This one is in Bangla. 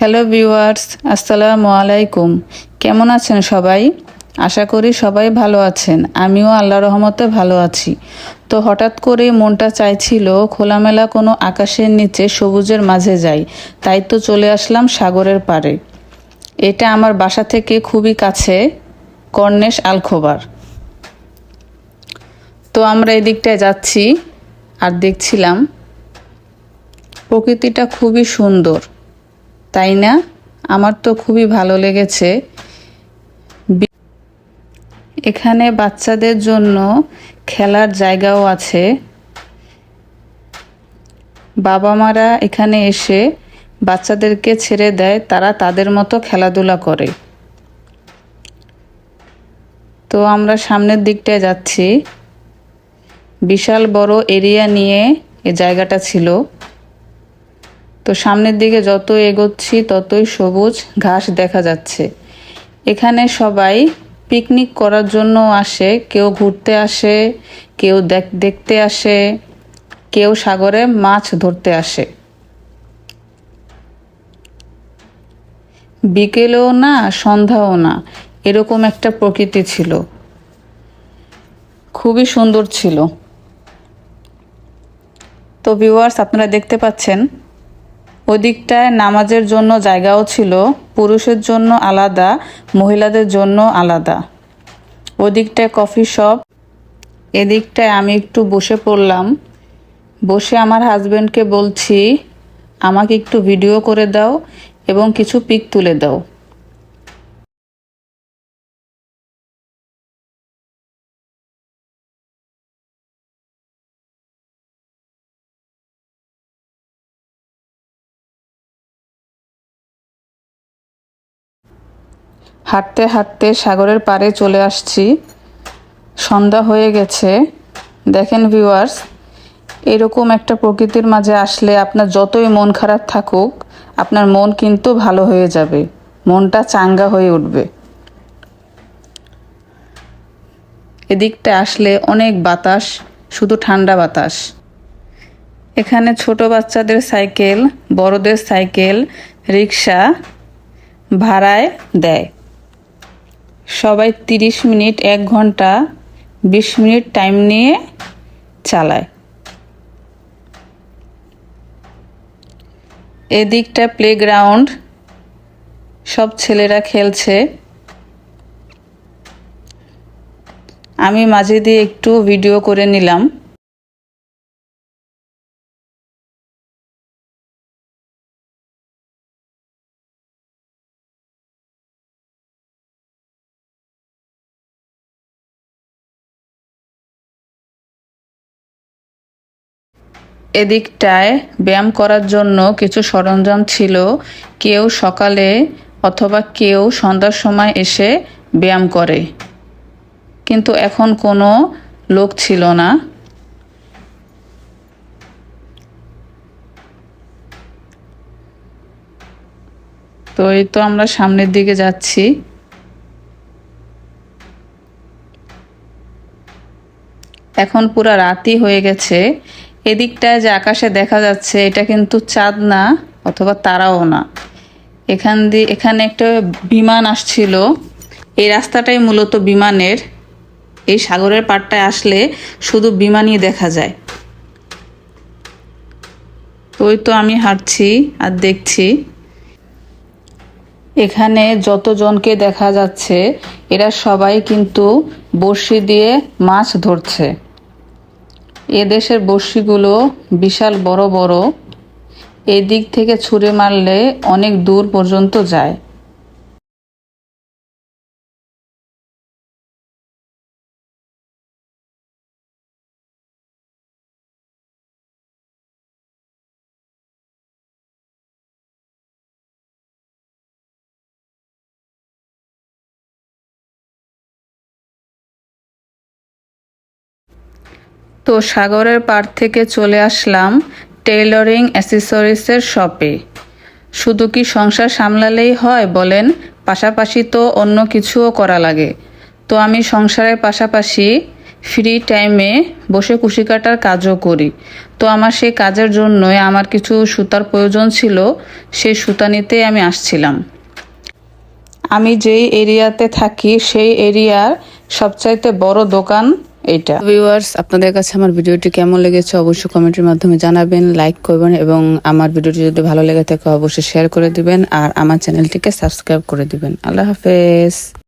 হ্যালো ভিউয়ার্স আসসালামু আলাইকুম কেমন আছেন সবাই? আশা করি সবাই ভালো আছেন। আমিও আল্লাহ রহমতে ভালো আছি। তো হঠাৎ করে মনটা চাইছিল খোলামেলা কোনো আকাশের নিচে সবুজের মাঝে যাই। তাই তো চলে আসলাম সাগরের পাড়ে। এটা আমার বাসা থেকে খুবই কাছে, কর্নেশ আলখোবার। তো আমরা এদিকটায় যাচ্ছি আর দেখছিলাম প্রকৃতিটা খুবই সুন্দর। তাই না? আমার তো খুবই ভালো লেগেছে। এখানে বাচ্চাদের জন্য খেলার জায়গাও আছে। বাবা মারা এখানে এসে বাচ্চাদেরকে ছেড়ে দেয়, তারা তাদের মতো খেলাধুলা করে। তো আমরা সামনের দিকটায় যাচ্ছি। বিশাল বড় এরিয়া নিয়ে এ জায়গাটা ছিল। তো সামনের দিকে যত এগোচ্ছি, ততই সবুজ ঘাস দেখা যাচ্ছে। এখানে সবাই পিকনিক করার জন্য আসে। কেউ ঘুরতে আসে, কেউ দেখ- দেখতে আসে, কেউ সাগরে মাছ ধরতে আসে। বিকেলেও না, সন্ধ্যাও না, এরকম একটা প্রকৃতি ছিল। খুবই সুন্দর ছিল। তো ভিউয়ার্স আপনারা দেখতে পাচ্ছেন ওদিকটায় নামাজের জন্য জায়গাও ছিল, পুরুষের জন্য আলাদা, মহিলাদের জন্য আলাদা। ওদিকটায় কফি শপ, এদিকটায় আমি একটু বসে পড়লাম। বসে আমার হাজব্যান্ডকে বলছি, আমাকে একটু ভিডিও করে দাও এবং কিছু পিক তুলে দাও। হাঁটতে হাঁটতে সাগরের পাড়ে চলে আসছি। সন্ধ্যা হয়ে গেছে। দেখেন ভিউয়ার্স এরকম একটা প্রকৃতির মাঝে আসলে আপনার যতই মন খারাপ থাকুক, আপনার মন কিন্তু ভালো হয়ে যাবে। মনটা চাঙ্গা হয়ে উঠবে। এদিকটা আসলে অনেক বাতাস, শুধু ঠান্ডা বাতাস। এখানে ছোট বাচ্চাদের সাইকেল, বড়দের সাইকেল রিক্সা ভাড়ায় দেয়। সবাই তিরিশ মিনিট, এক ঘণ্টা, বিশ মিনিট টাইম নিয়ে চালায়। এদিকটা প্লেগ্রাউন্ড সব ছেলেরা খেলছে। আমি মাঝে দিয়ে একটু ভিডিও করে নিলাম। এদিকটায় ব্যায়াম করার জন্য কিছু সরঞ্জাম ছিল। কেউ সকালে অথবা কেউ সন্ধ্যার সময় এসে ব্যায়াম করে। কিন্তু এখন কোনো লোক ছিল না। তো এই তো আমরা সামনের দিকে যাচ্ছি। এখন পুরা রাতই হয়ে গেছে। এদিকটায় যে আকাশে দেখা যাচ্ছে, এটা কিন্তু চাঁদ না, অথবা তারাও না। এখান দিয়ে এখানে একটা বিমান আসছিল। এই রাস্তাটাই মূলত বিমানের। এই সাগরের পাড়টায় আসলে শুধু বিমানই দেখা যায়। ওই তো আমি হাঁটছি আর দেখছি। এখানে যতজনকে দেখা যাচ্ছে, এরা সবাই কিন্তু বড়শি দিয়ে মাছ ধরছে। এ দেশের বড়শিগুলো বিশাল বড় বড়। এদিক থেকে ছুঁড়ে মারলে অনেক দূর পর্যন্ত যায়। তো সাগরের পাড় থেকে চলে আসলাম টেইলরিং অ্যাসেসরিজের শপে। শুধু কি সংসার সামলালেই হয় বলেন? পাশাপাশি তো অন্য কিছুও করা লাগে। তো আমি সংসারের পাশাপাশি ফ্রি টাইমে বসে কুশি কাটার কাজও করি। তো আমার সেই কাজের জন্যই আমার কিছু সুতার প্রয়োজন ছিল, সেই সুতা নিতে আমি আসছিলাম। আমি যেই এরিয়াতে থাকি, সেই এরিয়ার সবচাইতে বড় দোকান এটা ভিউয়ার্স আপনাদের কাছে আমার ভিডিওটি কেমন লেগেছে অবশ্যই কমেন্টের মাধ্যমে জানাবেন লাইক করবেন এবং আমার ভিডিওটি যদি ভালো লেগে থাকে অবশ্যই শেয়ার করে দিবেন আর আমার চ্যানেলটিকে সাবস্ক্রাইব করে দিবেন। আল্লাহ হাফেজ।